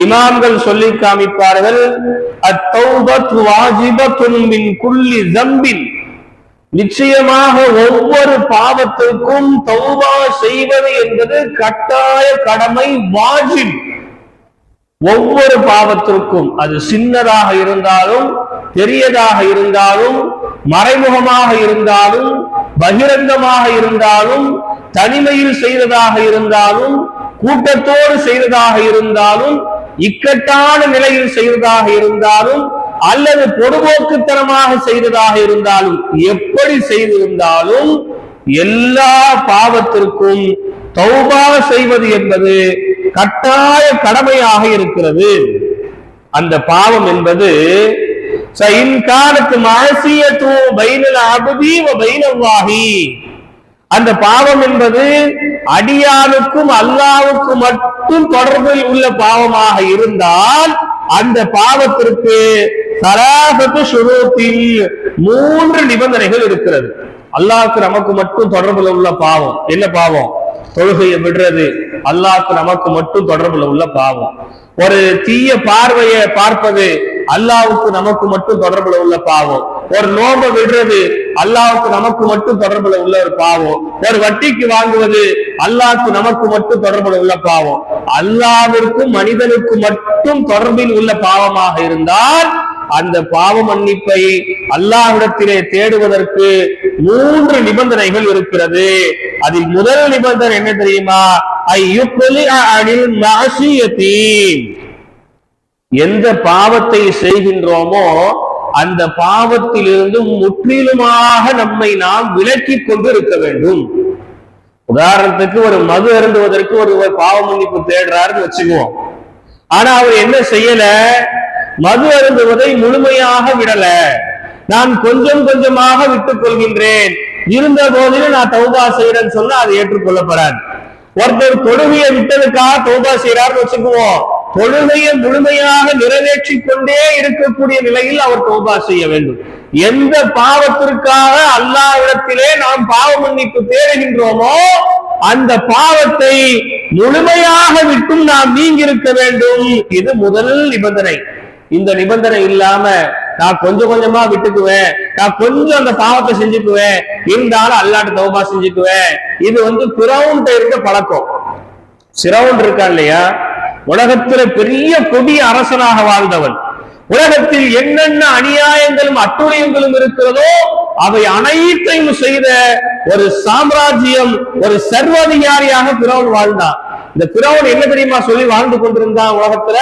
இமாம்கள் சொல்லி காமிப்பார்கள் அத்தௌபத் நிச்சயமாக ஒவ்வொரு பாவத்திற்கும் தௌபா செய்வது என்பது கட்டாய கடமை வாஜிப். ஒவ்வொரு பாவத்திற்கும் அது சின்னதாக இருந்தாலும் பெரியதாக இருந்தாலும் மறைமுகமாக இருந்தாலும் பகிரங்கமாக இருந்தாலும் தனிமையில் செய்ததாக இருந்தாலும் கூட்டத்தோடு செய்ததாக இருந்தாலும் இக்கட்டான நிலையில் செய்ததாக இருந்தாலும் அல்லது பொதுபோக்குத்தனமாக செய்ததாக இருந்தாலும் எப்படி செய்திருந்தாலும் எல்லா பாவத்திற்கும் தௌபா செய்வது என்பது கட்டாய கடமையாக இருக்கிறது. அந்த பாவம் என்பது இன்காலத்து மாசியத்துவம் பைனல் அபதி பைனவாகி அந்த பாவம் என்பது அடியானுக்கும் அல்லாவுக்கும் மட்டும் தொடர்பில் உள்ள பாவமாக இருந்தால் அந்த பாவத்திற்கு சராசத்து சுரூத்தில் மூன்று நிபந்தனைகள் இருக்கிறது. அல்லாவுக்கு நமக்கு மட்டும் தொடர்புல உள்ள பாவம். என்ன பாவம்? தொழுகையை விடுறது. அல்லாவுக்கு நமக்கு மட்டும் தொடர்புல உள்ள பாவம். ஒரு தீய பார்வையை பார்ப்பது அல்லாவுக்கு நமக்கு மட்டும் தொடர்புல உள்ள பாவம். ஒரு நோம்ப விடுறது அல்லாவுக்கு நமக்கு மட்டும் தொடர்புல உள்ள ஒரு பாவம். ஒரு வட்டிக்கு வாங்குவது அல்லாவுக்கு நமக்கு மட்டும் தொடர்புல உள்ள பாவம். அல்லாவிற்கும் மனிதனுக்கு மட்டும் தொடர்பில் உள்ள பாவமாக இருந்தால் அந்த பாவ மன்னிப்பை அல்லாஹிடத்திலே தேடுவதற்கு மூன்று நிபந்தனைகள் இருக்கிறது. அதில் முதல் நிபந்தனை என்ன தெரியுமா? எந்த பாவத்தை செய்கின்றோமோ அந்த பாவத்திலிருந்து முற்றிலுமாக நம்மை நாம் விலக்கி கொண்டு இருக்க வேண்டும். உதாரணத்துக்கு ஒரு மது அருந்துவதற்கு ஒரு பாவ மன்னிப்பு தேடுறாருன்னு வச்சுக்குவோம். ஆனா அவர் என்ன செய்யல? மது அருந்துவதை முழுமையாக விடல. நான் கொஞ்சம் கொஞ்சமாக விட்டுக் கொள்கின்றேன். இருந்த போதிலும் நான் தௌபா செய்யறேன்னு சொன்னா அது ஏற்றுக்கொள்ளப்படாது. ஒருத்தர் தொழுகையை விட்டதுக்காக தௌபா செய்யறாருன்னு வச்சுக்குவோம். தொழுகையை முழுமையாக நிறைவேற்றி கொண்டே இருக்கக்கூடிய நிலையில் அவர் தோபா செய்ய வேண்டும். எந்த பாவத்திற்காக அல்லாவிடத்திலே நாம் பாவ மன்னிப்பு தேடுகின்றோமோ அந்த பாவத்தை முழுமையாக விட்டும் நாம் நீங்கி இருக்க வேண்டும். இது முதல் நிபந்தனை. இந்த நிபந்தனை இல்லாம நான் கொஞ்சம் கொஞ்சமா விட்டுக்குவேன். நான் கொஞ்சம் அந்த பாவத்தை செஞ்சுக்குவேன். இருந்தாலும் அல்லாட்ட தௌபா செஞ்சுக்குவேன். இது வந்து பிறவுன்ட்ட இருக்க பழக்கம். சிரவுன் இருக்கா இல்லையா? உலகத்துல பெரிய கொடிய அரசனாக வாழ்ந்தவன். உலகத்தில் என்னென்ன அநியாயங்களும் அட்டுழியங்களும் இருக்கிறதோ அவை அனைத்தையும் செய்த ஒரு சாம்ராஜ்யம் ஒரு சர்வாதிகாரியாக பிறவன் வாழ்ந்தான். இந்த பிறவன் என்ன தெரியுமா சொல்லி வாழ்ந்து கொண்டிருந்தான் உலகத்துல?